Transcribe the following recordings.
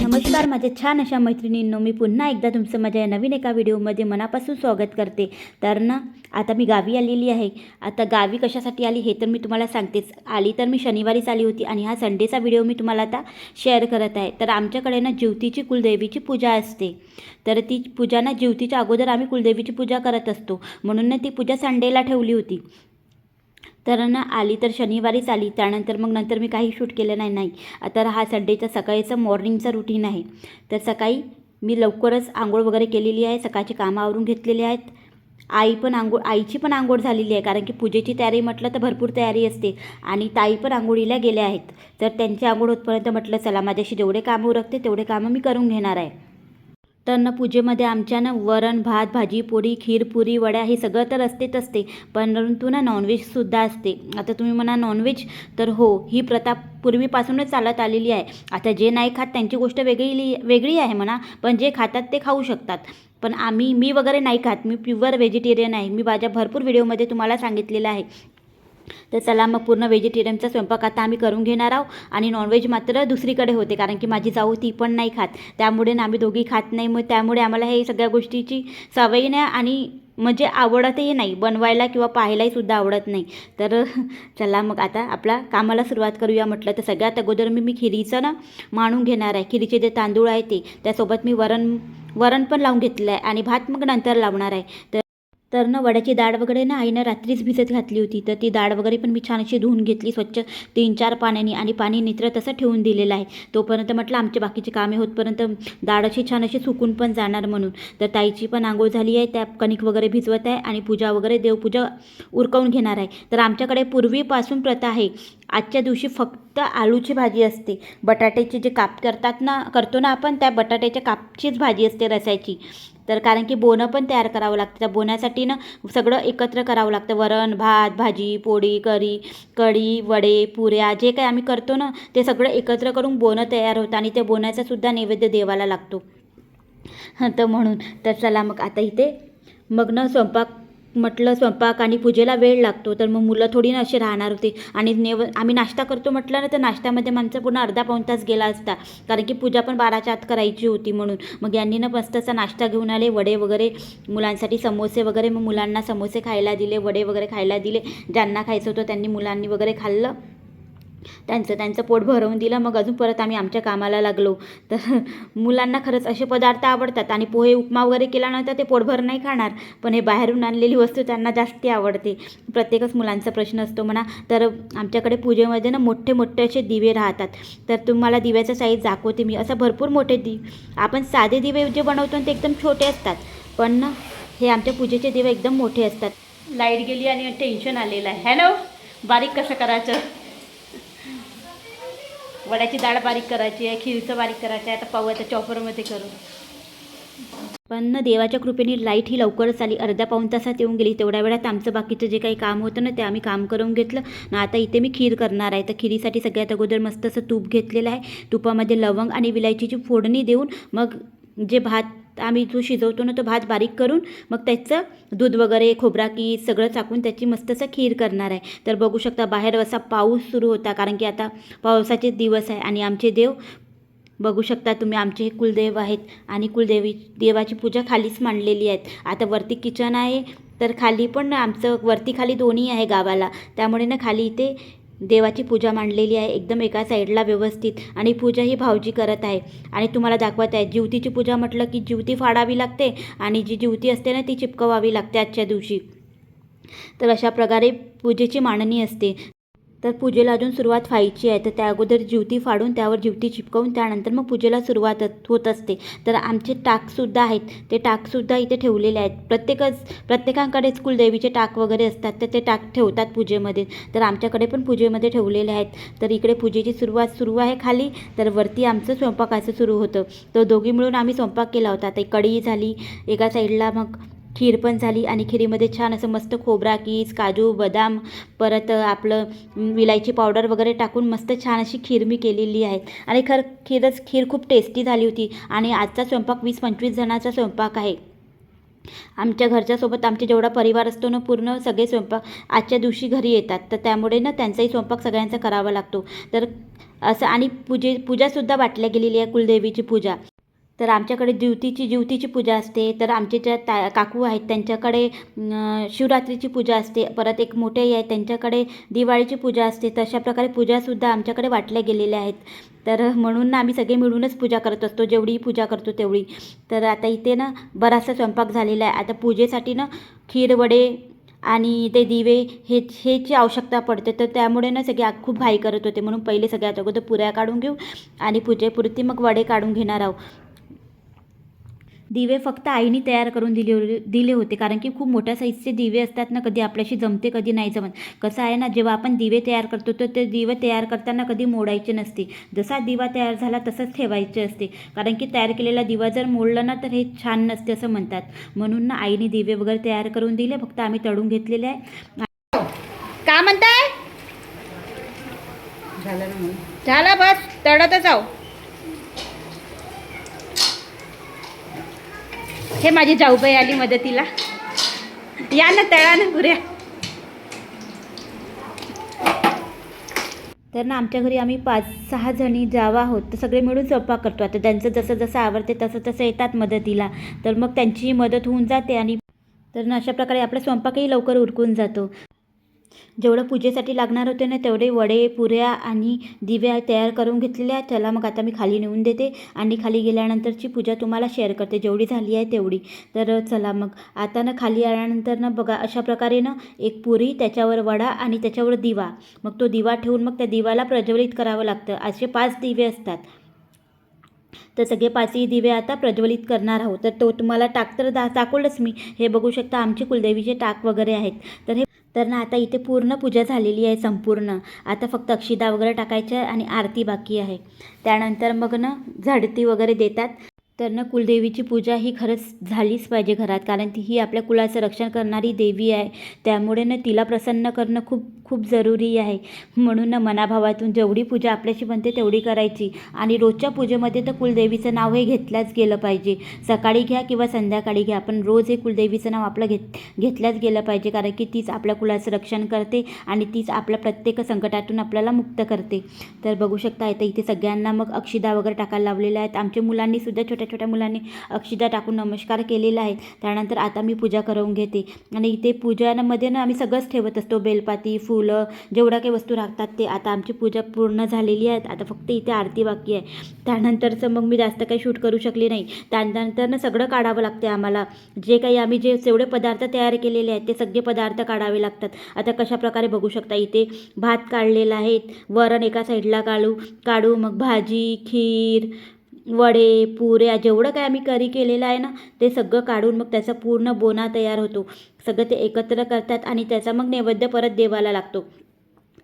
नमस्कार माझ्या छान अशा मैत्रिणींनो. मी पुन्हा एकदा तुमचं माझ्या या नवीन एका व्हिडिओमध्ये मनापासून स्वागत करते. तर ना आता मी गावी आलेली आहे. आता गावी कशासाठी आली हे तर मी तुम्हाला सांगतेच. आली तर मी शनिवारीच आली होती आणि हा संडेचा व्हिडिओ मी तुम्हाला आता शेअर करत आहे. तर आमच्याकडे ना ज्योतीची कुलदेवीची पूजा असते. तर ती पूजा ना ज्योतीच्या अगोदर आम्ही कुलदेवीची पूजा करत असतो. म्हणून ना ती पूजा संडेला ठेवली होती. तर ना आली तर शनिवारीच आली त्यानंतर मग नंतर मी काही शूट केलं नाही नाही. तर हा संडेचा सकाळीचा मॉर्निंगचा रुटीन आहे. तर सकाळी मी लवकरच आंघोळ वगैरे केलेली आहे सकाळची कामं आवरून घेतलेले आहेत. आई पण आंघोळ आईची पण आंघोळ झालेली आहे कारण की पूजेची तयारी म्हटलं तर भरपूर तयारी असते. आणि ताई पण आंघोळीला गेल्या आहेत. तर त्यांची आंघोळ होतपर्यंत म्हटलं चला माझ्याशी जेवढे कामं उरकते तेवढे कामं मी करून घेणार आहे. तर ना पूजेमध्ये आमच्या ना वरण भात भाजी पोळी खीर पुरी वड्या हे सगळं तर असतेच असते. परंतु ना नॉनव्हेजसुद्धा असते. आता तुम्ही म्हणा नॉनव्हेज तर हो ही प्रथा पूर्वीपासूनच चालत आलेली आहे. आता जे नाही खात त्यांची गोष्ट वेगळी वेगळी आहे म्हणा पण जे खातात ते खाऊ शकतात. पण आम्ही मी वगैरे नाही खात. मी प्युअर व्हेजिटेरियन आहे. मी माझ्या भरपूर व्हिडिओमध्ये तुम्हाला सांगितलेलं आहे. तर चला मग पूर्ण व्हेजिटेरियनचा स्वयंपाक आता आम्ही करून घेणार आहोत. आणि नॉनव्हेज मात्र दुसरीकडे होते कारण की माझी जाऊ ती पण नाही खात. त्यामुळे ना आम्ही दोघी खात नाही. मग त्यामुळे आम्हाला हे सगळ्या गोष्टीची सवयी नाही आणि म्हणजे आवडतही नाही. बनवायला किंवा पाहायलाही सुद्धा आवडत नाही. तर चला मग आता आपला कामाला सुरुवात करूया म्हटलं तर सगळ्यात अगोदर मी मी खिरीचं ना मांडून घेणार आहे. खिरीचे जे तांदूळ आहे ते त्यासोबत मी वरण वरण पण लावून घेतलं आहे आणि भात मग नंतर लावणार आहे. तर तर ना वड्याची डाळ वगैरे ना आईनं रात्रीच भिजत घातली होती. तर ती डाळ वगैरे पण मी छान अशी धुवून घेतली स्वच्छ तीन चार पाण्याने आणि पाणी नित्र तसं ठेवून दिलेलं आहे. तोपर्यंत म्हटलं आमचे बाकीचे कामे होतपर्यंत डाळ अशी छान अशी सुकून पण जाणार म्हणून. तर ताईची पण आंघोळ झाली आहे त्या कणिक वगैरे भिजवत आहे आणि पूजा वगैरे देवपूजा उरकवून घेणार आहे. तर आमच्याकडे पूर्वीपासून प्रथा आहे आजच्या दिवशी फक्त आलूची भाजी असते. बटाट्याचे जे काप करतात ना करतो ना आपण त्या बटाट्याच्या कापचीच भाजी असते रसायची. तर कारण की बोनं पण तयार करावं लागतं. त्या बोण्यासाठी ना सगळं एकत्र करावं लागतं. वरण भात भाजी पोळी करी कढी वडे पुऱ्या जे काही आम्ही करतो ना ते सगळं एकत्र करून बोनं तयार होतं आणि त्या बोनाचा सुद्धा नैवेद्य देवाला लागतो. तर म्हणून. तर चला मग आता इथे मग ना स्वयंपाक म्हटलं स्वयंपाक आणि पूजेला वेळ लागतो तर मग मुलं थोडी ना अशी राहणार होते. आणि नेव आम्ही नाश्ता करतो म्हटलं ना तर नाश्त्यामध्ये आमचा पूर्ण अर्धा पाऊण तास गेला असता. कारण की पूजा पण बाराच्या आत करायची होती म्हणून. मग यांनी ना मस्तचा नाश्ता घेऊन आले वडे वगैरे मुलांसाठी समोसे वगैरे मग मुलांना समोसे खायला दिले वडे वगैरे खायला दिले. ज्यांना खायचं होतं त्यांनी मुलांनी वगैरे खाल्लं. त्यांचं त्यांचं पोट भरवून दिलं. मग अजून परत आम्ही आमच्या कामाला लागलो. तर मुलांना खरंच असे पदार्थ आवडतात आणि पोहे उपमा वगैरे केल्यानंतर ते पोटभर नाही खाणार. पण हे बाहेरून आणलेली वस्तू त्यांना जास्त आवडते. प्रत्येकच मुलांचा प्रश्न असतो म्हणा. तर आमच्याकडे पूजेमध्ये ना मोठे मोठे असे दिवे राहतात. तर तुम्हाला दिव्याचा साईज दाखवते मी. असं भरपूर मोठे दि आपण साधे दिवे जे बनवतो ते एकदम छोटे असतात. पण ना हे आमच्या पूजेचे दिवे एकदम मोठे असतात. लाइट गेली आणि टेन्शन आलेलं आहे. हॅलो बारीक कसं करायचं? वड्याची डाळ बारीक करायची आहे खिरीचं बारीक करायचं आहे आता पाहू आता चॉपरमध्ये करू पण ना देवाच्या कृपेने लाइट ही लवकरच आली. अर्ध्या पाऊण तासात येऊन गेली. तेवढ्या वेळात आमचं बाकीचं जे काही काम होतं ना ते आम्ही काम करून घेतलं. ना आता इथे मी खीर करणार आहे. तर खिरीसाठी सगळ्यात अगोदर मस्त असं तूप घेतलेलं आहे. तुपामध्ये लवंग आणि विलायचीची फोडणी देऊन मग जे भात तर आम्ही जो शिजवतो ना तो भात बारीक करून मग त्याचं दूध वगैरे खोबरा की सगळं टाकून त्याची मस्त असं खीर करणार आहे. तर बघू शकता बाहेर असा पाऊस सुरू होता कारण की आता पावसाचे दिवस आहे आणि आमचे देव बघू शकता तुम्ही आमचे हे कुलदेव आहेत आणि कुलदेवी देवाची पूजा खालीच मांडलेली आहेत. आता वरती किचन आहे तर खाली पण आमचं वरती खाली दोन्ही आहे गावाला. त्यामुळे ना खाली इथे देवाची पूजा मांडलेली आहे. एकदम एका साईडला व्यवस्थित आणि पूजा ही भावजी करत आहे. आणि तुम्हाला दाखवत आहे जिवतीची पूजा म्हटलं की जिवती फाडावी लागते आणि जी जीवती असते ना ती चिपकवावी लागते आजच्या दिवशी. तर अशा प्रकारे पूजेची मांडणी असते. तर पूजेला अजून सुरुवात व्हायची आहे. तर त्या अगोदर ज्योती फाडून त्यावर ज्योती चिपकवून त्यानंतर मग पूजेला सुरुवात होत असते. तर आमचे टाकसुद्धा आहेत. ते टाकसुद्धा इथे ठेवलेले आहेत. प्रत्येकच प्रत्येकांकडेच कुलदेवीचे टाक वगैरे असतात. तर ते टाक ठेवतात पूजेमध्ये. तर आमच्याकडे पण पूजेमध्ये ठेवलेले आहेत. तर इकडे पूजेची सुरुवात सुरू आहे खाली. तर वरती आमचं स्वयंपाकाचं सुरू होतं. तर दोघी मिळून आम्ही स्वयंपाक केला होता. ते कढी झाली. एका साईडला मग खीर पण झाली आणि खिरीमध्ये छान असं मस्त खोबरा कीस काजू बदाम परत आपलं विलायची पावडर वगैरे टाकून मस्त छान अशी खीर मी केलेली आहे. आणि खर खीरच खीर खूप टेस्टी झाली होती. आणि आजचा स्वयंपाक वीस पंचवीस जणांचा स्वयंपाक आहे. आमच्या घरच्यासोबत आमचे जेवढा परिवार असतो ना पूर्ण सगळे स्वयंपाक आजच्या दिवशी घरी येतात. तर त्यामुळे ना त्यांचाही स्वयंपाक सगळ्यांचा करावा लागतो. तर असं आणि पूजे पूजासुद्धा वाटल्या गेलेली आहे कुलदेवीची पूजा. तर आमच्याकडे ज्योतीची ज्युतीची पूजा असते. तर आमचे ज्या ता काकू आहेत त्यांच्याकडे शिवरात्रीची पूजा असते. परत एक मोठे आहे आहेत त्यांच्याकडे दिवाळीची पूजा असते. तशा प्रकारे पूजासुद्धा आमच्याकडे वाटल्या गेलेल्या आहेत. तर म्हणून ना आम्ही सगळे मिळूनच पूजा करत असतो. जेवढी पूजा करतो तेवढी. तर आता इथे ना बराचसा स्वयंपाक झालेला आहे. आता पूजेसाठी ना खीर वडे आणि ते दिवे हे हेची आवश्यकता पडते. तर त्यामुळे ना सगळे खूप घाई करत होते. म्हणून पहिले सगळ्यात अगोदर पुऱ्या काढून घेऊ आणि पूजेपुरती मग वडे काढून घेणार आहोत. दिवे फक्त आईने तयार करून दिले दिले होते. कारण की खूप मोठ्या साईजचे दिवे असतात ना कधी आपल्याशी जमते कधी नाही जमत. कसं आहे ना जेव्हा आपण दिवे तयार करतो तर ते दिवे तयार करताना कधी मोडायचे नसते. जसा दिवा तयार झाला तसंच ठेवायचे असते. कारण की तयार केलेला दिवा जर मोडलं ना तर हे छान नसते असं म्हणतात. म्हणून ना आईने दिवे वगैरे तयार करून दिले. फक्त आम्ही तळून घेतलेले आहे. का म्हणताय? झालं ना झाला बस तळतच जाऊ. हे माझी जाऊबाई आली मदतीला. या ना तळा ना पुऱ्या तर ना आमच्या घरी आम्ही पाच सहा जणी जावा आहोत. तर सगळे मिळून स्वयंपाक करतो. आता त्यांचं जसं जसं आवडते तसं तसं येतात मदतीला. तर मग त्यांची मदत होऊन जाते आणि तर ना अशा प्रकारे आपला स्वयंपाकही लवकर उरकून जातो. जेवढं पूजेसाठी लागणार होते ना तेवढे वडे पुऱ्या आणि दिव्या तयार करून घेतलेल्या. आहेत चला मग आता मी खाली नेऊन देते आणि खाली गेल्यानंतरची पूजा तुम्हाला शेअर करते. जेवढी झाली आहे तेवढी. तर चला मग आता ना खाली आल्यानंतर ना बघा अशा प्रकारे ना एक पुरी त्याच्यावर वडा आणि त्याच्यावर दिवा. मग तो दिवा ठेवून मग त्या दिवाला प्रज्वलित करावं लागतं. असे पाच दिवे असतात. तर सगळे पाचही दिवे आता प्रज्वलित करणार आहोत. तर तो तुम्हाला टाक तर दा दाखवलंच मी. हे बघू शकता आमचे कुलदेवीचे टाक वगैरे आहेत. तर हे तर ना आता इथे पूर्ण पूजा झालेली आहे संपूर्ण. आता फक्त अक्षिदा वगैरे टाकायच्या आहे आणि आरती बाकी आहे. त्यानंतर मग ना झडती वगैरे देतात. तर ना कुलदेवीची पूजा ही खरंच झालीच पाहिजे घरात कारण ती ही आपल्या कुलाचं रक्षण करणारी देवी आहे. त्यामुळे ना तिला प्रसन्न करणं खूप खूप जरुरी आहे. म्हणून ना मनाभावातून जेवढी पूजा आपल्याशी बनते तेवढी करायची. आणि रोजच्या पूजेमध्ये तर कुलदेवीचं नाव हे घेतल्याच गेलं पाहिजे. सकाळी घ्या किंवा संध्याकाळी घ्या पण रोज हे कुलदेवीचं नाव आपलं घेत घेतल्याच गेलं पाहिजे कारण की तीच आपल्या कुलाचं रक्षण करते आणि तीच आपल्या प्रत्येक संकटातून आपल्याला मुक्त करते. तर बघू शकता येतं इथे सगळ्यांना मग अक्षिदा वगैरे टाकायला लावलेल्या आहेत. आमच्या मुलांनी सुद्धा छोट्या छोट्या मुलांनी अक्षिदा टाकून नमस्कार केलेला आहे. त्यानंतर आता मी पूजा करून घेते. आणि इथे पूजामध्ये ना आम्ही सगळंच ठेवत असतो. बेलपाती फुलं जेवढ्या काही वस्तू राखतात ते. आता आमची पूजा पूर्ण झालेली आहे. आता फक्त इथे आरती बाकी आहे. त्यानंतरचं मग मी जास्त काही शूट करू शकले नाही. त्यानंतर ना सगळं काढावं लागते आम्हाला. जे काही आम्ही जे जेवढे पदार्थ तयार केलेले आहेत ते सगळे पदार्थ काढावे लागतात. आता कशा प्रकारे बघू शकता इथे भात काढलेला आहे. वरण एका साईडला काढू काढू. मग भाजी खीर वडे पुऱ्या जेवढं काय आम्ही करी केलेलं आहे ना ते सगळं काढून मग त्याचा पूर्ण बोना तयार होतो. सगळं ते एकत्र करतात आणि त्याचा मग नैवेद्य परत देवाला लागतो.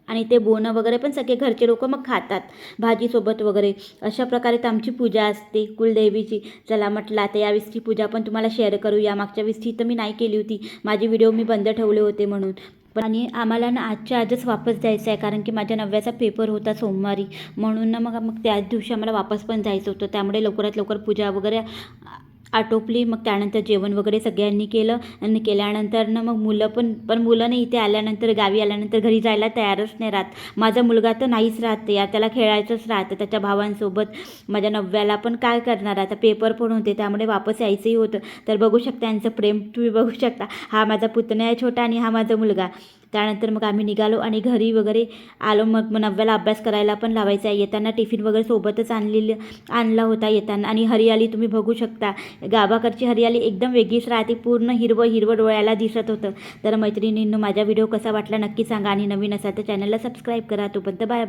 आणि ते बोनं वगैरे पण सगळे घरचे लोक मग खातात भाजीसोबत वगैरे. अशा प्रकारे तर आमची पूजा असते कुलदेवीची. चला म्हटलं आता यावेळेसची पूजा पण तुम्हाला शेअर करू या मागच्या वेळेसची तर मी नाही केली होती. माझे व्हिडिओ मी बंद ठेवले होते म्हणून. पण आणि आम्हाला ना आजच्या आजच वापस जायचं आहे कारण की माझ्या नव्याचा पेपर होता सोमवारी. म्हणून ना मग मग त्याच दिवशी आम्हाला वापस पण जायचं होतं. त्यामुळे लवकरात लवकर पूजा वगैरे आटोपली मग त्यानंतर जेवण वगैरे सगळ्यांनी केलं आणि केल्यानंतर ना मग मुलं पण पण मुलं नाही इथे आल्यानंतर गावी आल्यानंतर घरी जायला तयारच नाही राहत. माझा मुलगा तर नाहीच राहत यार त्याला खेळायचंच राहतं त्याच्या भावांसोबत. माझ्या नव्याला पण काय करणार आता पेपर पण होते त्यामुळे वापस यायचंही होतं. तर बघू शकता यांचं प्रेम तुम्ही बघू शकता. हा माझा पुतण्या आहे छोटा आणि हा माझा मुलगा. त्यानंतर मग आम्ही निघालो आणि घरी वगैरे आलो. मग मग नव्याला अभ्यास करायला पण लावायचा आहे. येताना टिफिन वगैरे सोबतच आणलेलं आणला होता येताना. आणि हरियाली तुम्ही बघू शकता. गावाकडची हरियाली एकदम वेगळीच राहते. पूर्ण हिरवं हिरवं डोळ्याला दिसत होतं. तर मैत्रिणींनो माझा व्हिडिओ कसा वाटला नक्की सांगा. आणि नवीन असाल तर चॅनलला सबस्क्राईब करा. तोपर्यंत बाय.